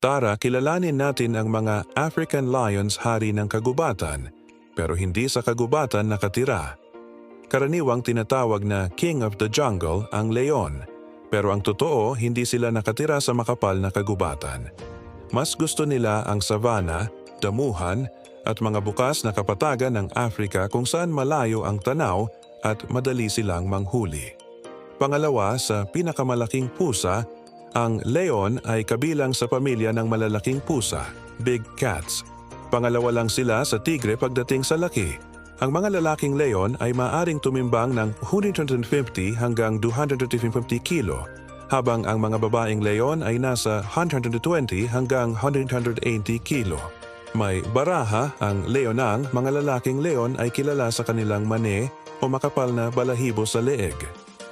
Tara, kilalanin natin ang mga African lions hari ng kagubatan, pero hindi sa kagubatan nakatira. Karaniwang tinatawag na King of the Jungle ang leon, pero ang totoo hindi sila nakatira sa makapal na kagubatan. Mas gusto nila ang savanna, damuhan, at mga bukas na kapatagan ng Afrika kung saan malayo ang tanaw at madali silang manghuli. Pangalawa, sa pinakamalaking pusa, ang leon ay kabilang sa pamilya ng malalaking pusa, big cats. Pangalawa lang sila sa tigre pagdating sa laki. Ang mga lalaking leon ay maaring tumimbang ng 150 hanggang 250 kilo, habang ang mga babaeng leon ay nasa 120 hanggang 180 kilo. May baraha ang leonang, mga lalaking leon ay kilala sa kanilang mane o makapal na balahibo sa leeg.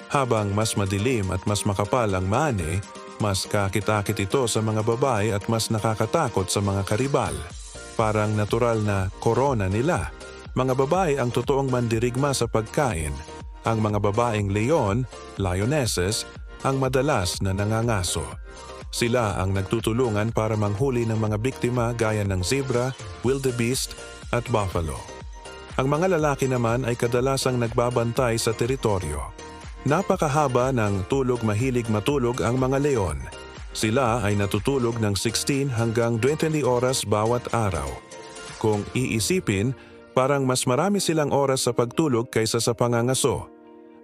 Habang mas madilim at mas makapal ang mane, mas kakit-akit ito sa mga babae at mas nakakatakot sa mga karibal. Parang natural na korona nila. Mga babae ang totoong mandirigma sa pagkain. Ang mga babaeng leon, lionesses, ang madalas na nangangaso. Sila ang nagtutulungan para manghuli ng mga biktima gaya ng zebra, wildebeest at buffalo. Ang mga lalaki naman ay kadalasang nagbabantay sa teritoryo. Napakahaba ng tulog mahilig matulog ang mga leon. Sila ay natutulog ng 16 hanggang 20 oras bawat araw. Kung iisipin, parang mas marami silang oras sa pagtulog kaysa sa pangangaso.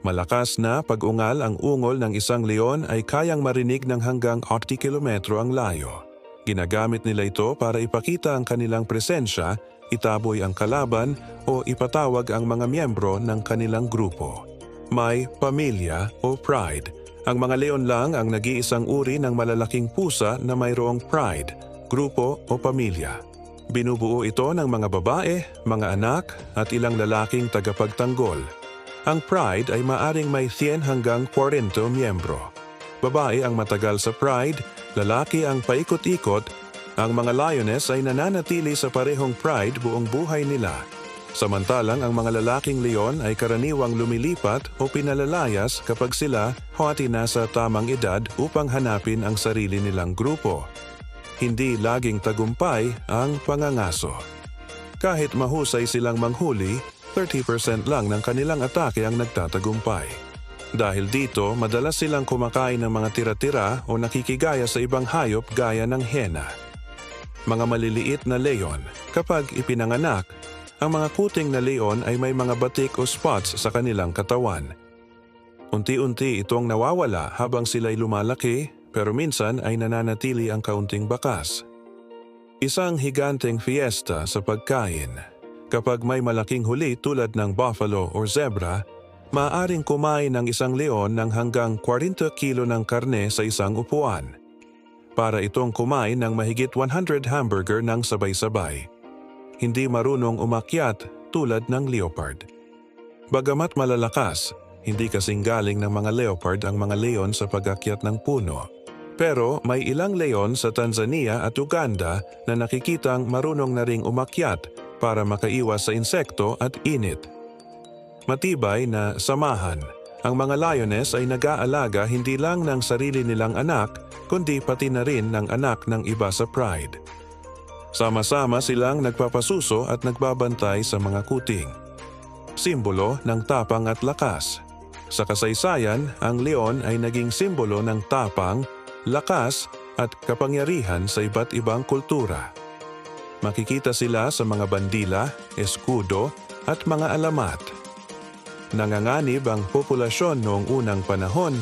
Malakas na pag-ungal ang ungol ng isang leon ay kayang marinig ng hanggang 80 kilometro ang layo. Ginagamit nila ito para ipakita ang kanilang presensya, itaboy ang kalaban o ipatawag ang mga miyembro ng kanilang grupo. May pamilya o pride. Ang mga leon lang ang nag-iisang uri ng malalaking pusa na mayroong pride, grupo o pamilya. Binubuo ito ng mga babae, mga anak at ilang lalaking tagapagtanggol. Ang Pride ay maaring may 100 hanggang 40 miyembro. Babae ang matagal sa Pride, lalaki ang paikot-ikot, ang mga Lioness ay nananatili sa parehong Pride buong buhay nila. Samantalang ang mga lalaking leon ay karaniwang lumilipat o pinalalayas kapag sila hati na sa tamang edad upang hanapin ang sarili nilang grupo. Hindi laging tagumpay ang pangangaso. Kahit mahusay silang manghuli, 30% lang ng kanilang atake ang nagtatagumpay. Dahil dito, madalas silang kumakain ng mga tira-tira o nakikigaya sa ibang hayop gaya ng hena. Mga maliliit na leon, kapag ipinanganak, ang mga kuting na leon ay may mga batik o spots sa kanilang katawan. Unti-unti itong nawawala habang sila'y lumalaki pero minsan ay nananatili ang kaunting bakas. Isang higanteng fiesta sa pagkain. Kapag may malaking huli tulad ng buffalo or zebra, maaaring kumain ng isang leon ng hanggang 40 kilo ng karne sa isang upuan. Para itong kumain ng mahigit 100 hamburger ng sabay-sabay. Hindi marunong umakyat tulad ng leopard. Bagamat malalakas, hindi kasing galing ng mga leopard ang mga leon sa pag-akyat ng puno. Pero may ilang leon sa Tanzania at Uganda na nakikitang marunong na ring umakyat para makaiwas sa insekto at init. Matibay na samahan. Ang mga lioness ay nag-aalaga hindi lang ng sarili nilang anak, kundi pati na rin ng anak ng iba sa pride. Sama-sama silang nagpapasuso at nagbabantay sa mga kuting. Simbolo ng tapang at lakas. Sa kasaysayan, ang leon ay naging simbolo ng tapang, lakas at kapangyarihan sa iba't ibang kultura. Makikita sila sa mga bandila, eskudo at mga alamat. Nanganganib ang populasyon noong unang panahon,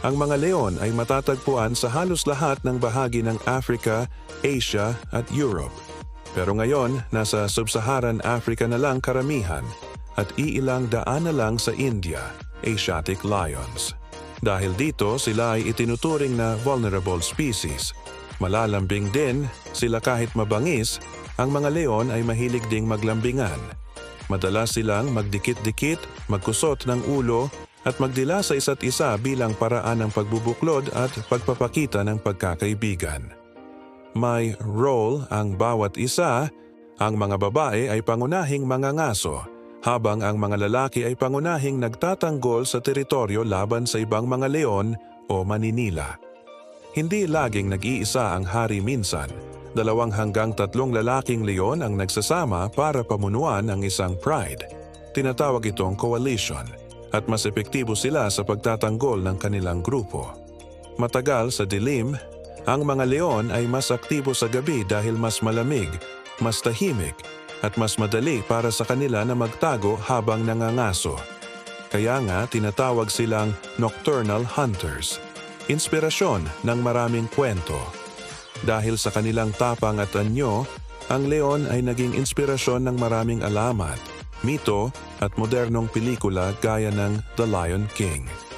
ang mga leon ay matatagpuan sa halos lahat ng bahagi ng Africa, Asia at Europe. Pero ngayon, nasa Sub-Saharan Africa na lang karamihan at iilang daan na lang sa India, Asiatic lions. Dahil dito, sila ay itinuturing na vulnerable species. Malalambing din, sila kahit mabangis, ang mga leon ay mahilig ding maglambingan. Madalas silang magdikit-dikit, magkusot ng ulo at magdila sa isa't isa bilang paraan ng pagbubuklod at pagpapakita ng pagkakaibigan. May role ang bawat isa, ang mga babae ay pangunahing mga ngaso, habang ang mga lalaki ay pangunahing nagtatanggol sa teritoryo laban sa ibang mga leon o maninila. Hindi laging nag-iisa ang hari minsan. Dalawang hanggang tatlong lalaking leon ang nagsasama para pamunuan ang isang pride. Tinatawag itong coalition at mas epektibo sila sa pagtatanggol ng kanilang grupo. Matagal sa dilim, ang mga leon ay mas aktibo sa gabi dahil mas malamig, mas tahimik, at mas madali para sa kanila na magtago habang nangangaso. Kaya nga tinatawag silang nocturnal hunters. Inspirasyon ng maraming kwento. Dahil sa kanilang tapang at anyo, ang leon ay naging inspirasyon ng maraming alamat, mito at modernong pelikula gaya ng The Lion King.